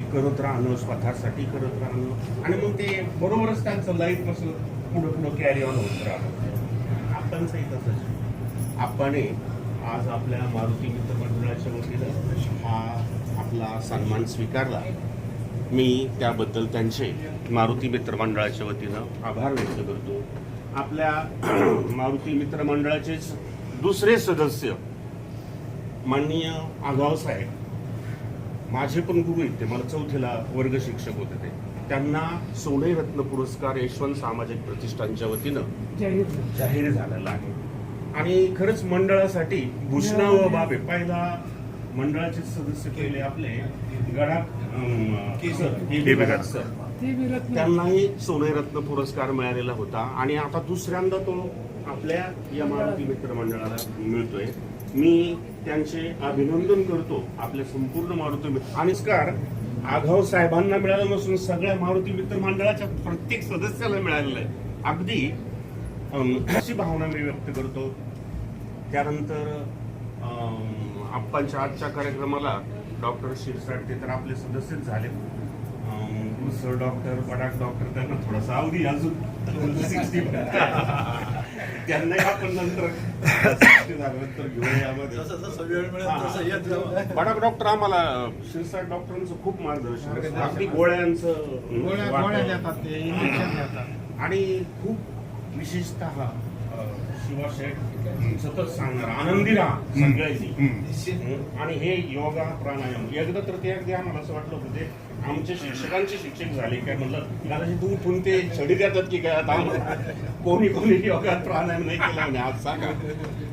करत राहणं स्वतःसाठी करत राहणं. आणि मग ते बरोबरच त्यांचं लाईफ कसं पुढं पुढं कॅरी ऑन होत राहणं आपणचंही तसंच आपण आज आपल्या मारुती मित्र मंडळाच्या वतीनं हा आपला सन्मान स्वीकारला. मी त्याबद्दल त्यांचे मारुती मित्रमंडळाच्या वतीनं आभार व्यक्त करतो. आपल्या मारुती मित्रमंडळाचेच दुसरे सदस्य माननीय आगाव साहेब माझे पण गुरु आहेत ते मला चौथीला वर्ग शिक्षक होते ते. त्यांना सोने रत्न पुरस्कार यशवंत सामाजिक प्रतिष्ठानच्या वतीनं जाहीर झालेला आहे. आणि खरंच मंडळासाठी भूषणा व बाबे पहिला मंडळाचे सदस्य केले आपले Gada sir. K B sir त्यांनाही सोनेरत्न पुरस्कार मिळालेला होता. आणि आता दुसऱ्यांदा तो आपल्या या मारुती मित्र मंडळाला मिळतोय. मी त्यांचे अभिनंदन करतो आपल्या संपूर्ण मारुती मित्र. आणि स्कार आघाव साहेबांना मिळालं नसून सगळ्या मारुती मित्र मंडळाच्या प्रत्येक सदस्याला मिळालेलं आहे. अगदी अशी भावना मी व्यक्त करतो. त्यानंतर आप्पांच्या आजच्या कार्यक्रमाला डॉक्टर शिरसाट ते तर आपले सदस्यच झाले. सर डॉक्टर पडाक डॉक्टर त्यांना थोडासा अवधी अजून. सिक्स्टी. त्यांनाही आपण नंतर 60 झाल्यानंतर घेऊया यामध्ये जसं जसं वेळ मिळेल तसं येत जाऊ पडाक डॉक्टर आम्हाला शिरसाट डॉक्टरांचं खूप मार्गदर्शन. अगदी गोळ्यांचं गोळ्या वाटप. गोळ्या देतात ते इंजेक्शन देतात. आणि खूप विशेषत शिवाशेठ सतत सांगणार आनंदी राहा सगळ्याची हं? आणि हे योगा प्राणायाम एकदा तर ते अगदी आम्हाला असं वाटलं होतं ते आमचे शिक्षकांचे शिक्षक झाले काय म्हणलं दादाजी तुम्ही तुम्ही ते छडी देतात की काय आता कोणी कोणी योगा प्राणायाम नाही केला म्हणे आज सांगा.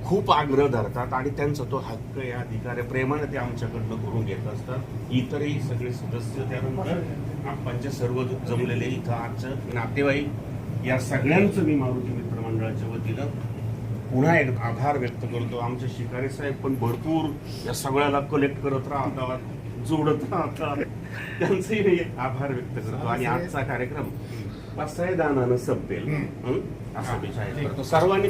खूप आग्रह धरतात आणि त्यांचा तो हक्क या अधिकार प्रेमाने ते आमच्याकडनं करून घेत असतात. इतरही सगळे सदस्य त्यानंतर आपणचे सर्व जमलेले इथं आजचं नातेवाईक या सगळ्यांचं मी मारुती मंडळाच्या वतीनं पुन्हा एक आभार व्यक्त करतो. आमचे शिकारी साहेब पण भरपूर या सगळ्याला कलेक्ट करत राहतात जोडत राहतात. त्यांचेही आभार व्यक्त करतो. आणि आजचा कार्यक्रम पाच दानानं संपेल? असा विचार करतो. सर्वांनी